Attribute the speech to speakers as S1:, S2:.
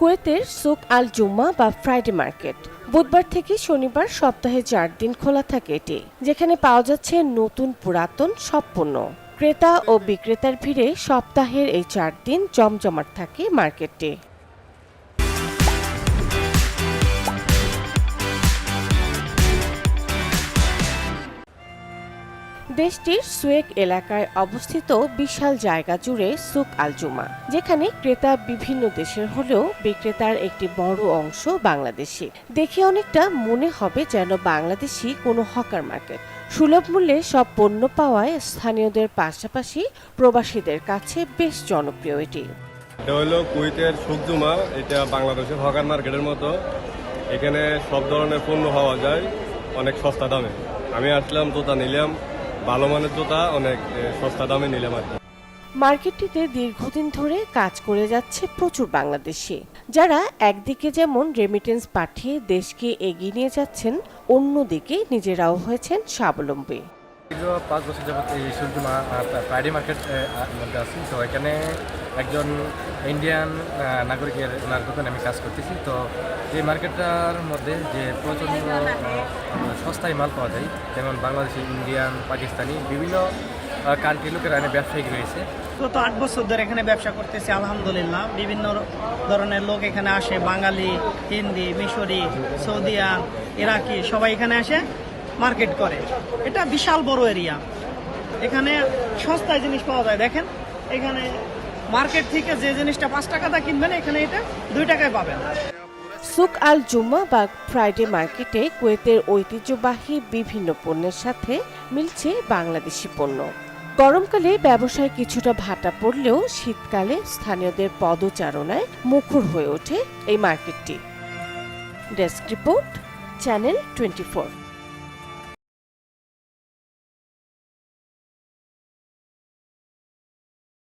S1: কুয়েতের সুক আল জুম্মা বা Friday market. বুধবার থেকে শনিবার সপ্তাহে চার দিন খোলা থাকে এটি, যেখানে পাওয়া যাচ্ছে নতুন পুরাতন সব পণ্য। ক্রেতা ও বিক্রেতার ভিড়ে সপ্তাহের এই চার দিন জমজমাট থাকে মার্কেটে দেশটির সুয়েক এলাকায় অবস্থিত বিশাল জায়গা জুড়ে সুক আলজুমা যেখানে ক্রেতা বিভিন্ন দেশের হলেও বিক্রেতার একটি বড় অংশ বাংলাদেশি। দেখে অনেকটা মনে হবে যেন বাংলাদেশি কোনো হকার মার্কেট। সুলভ মূল্যে সব পণ্য পাওয়ায় স্থানীয়দের পাশাপাশি প্রবাসীদের কাছে বেশ জনপ্রিয় এটি।
S2: এটা হলো কুইতের সুকজুমা এটা বাংলাদেশের হকার মার্কেটের মতো। এখানে সব ধরনের পণ্য পাওয়া যায়, অনেক সস্তা দামে। আমি আসলাম, জুতা নিলাম ভালো মানের জুতা, অনেক সস্তা দামে নিলাম আর
S1: মার্কেটটিতে দীর্ঘদিন ধরে কাজ করে যাচ্ছে প্রচুর বাংলাদেশি। যারা একদিকে যেমন রেমিটেন্স পাঠিয়ে দেশকে এগিয়ে নিয়ে যাচ্ছেন, অন্যদিকে নিজেরাও হয়েছেন স্বাবলম্বী।
S3: দীর্ঘ পাঁচ বছর যাবত এই সূর্যমা ফ্রাইডে মার্কেট মধ্যে আছি। তো এখানে একজন ইন্ডিয়ান নাগরিকের ওনার দোকানে আমি কাজ করতেছি। তো এই মার্কেটটার মধ্যে যে প্রচণ্ড সস্তায় মাল পাওয়া যায়, যেমন বাংলাদেশি ইন্ডিয়ান পাকিস্তানি বিভিন্ন কান্ট্রি লোকেরা এখানে ব্যবসায়িক রয়েছে।
S4: গত আট বছর ধরে এখানে ব্যবসা করতেছি, আলহামদুলিল্লাহ। বিভিন্ন ধরনের লোক এখানে আসে, বাঙালি, হিন্দি, মিশরি, সৌদিয়ান, ইরাকি, সবাই এখানে আসে। মার্কেট করে। এটা বিশাল বড় এরিয়া এখানে সস্তায় জিনিস পাওয়া যায়। দেখেন, এখানে মার্কেট থেকে যে জিনিসটা পাঁচ টাকাটা কিনবেন, এখানে এটা দুই টাকায় পাবেন।
S1: সুক আল জুম্মা বা ফ্রাইডে মার্কেটে কুয়েতের ঐতিহ্যবাহী বিভিন্ন পণ্যের সাথে মিলছে বাংলাদেশি পণ্য। গরমকালে ব্যবসায় কিছুটা ভাটা পড়লেও শীতকালে স্থানীয়দের পদচারণায় মুখর হয়ে ওঠে এই মার্কেটটি। Desk report, channel twenty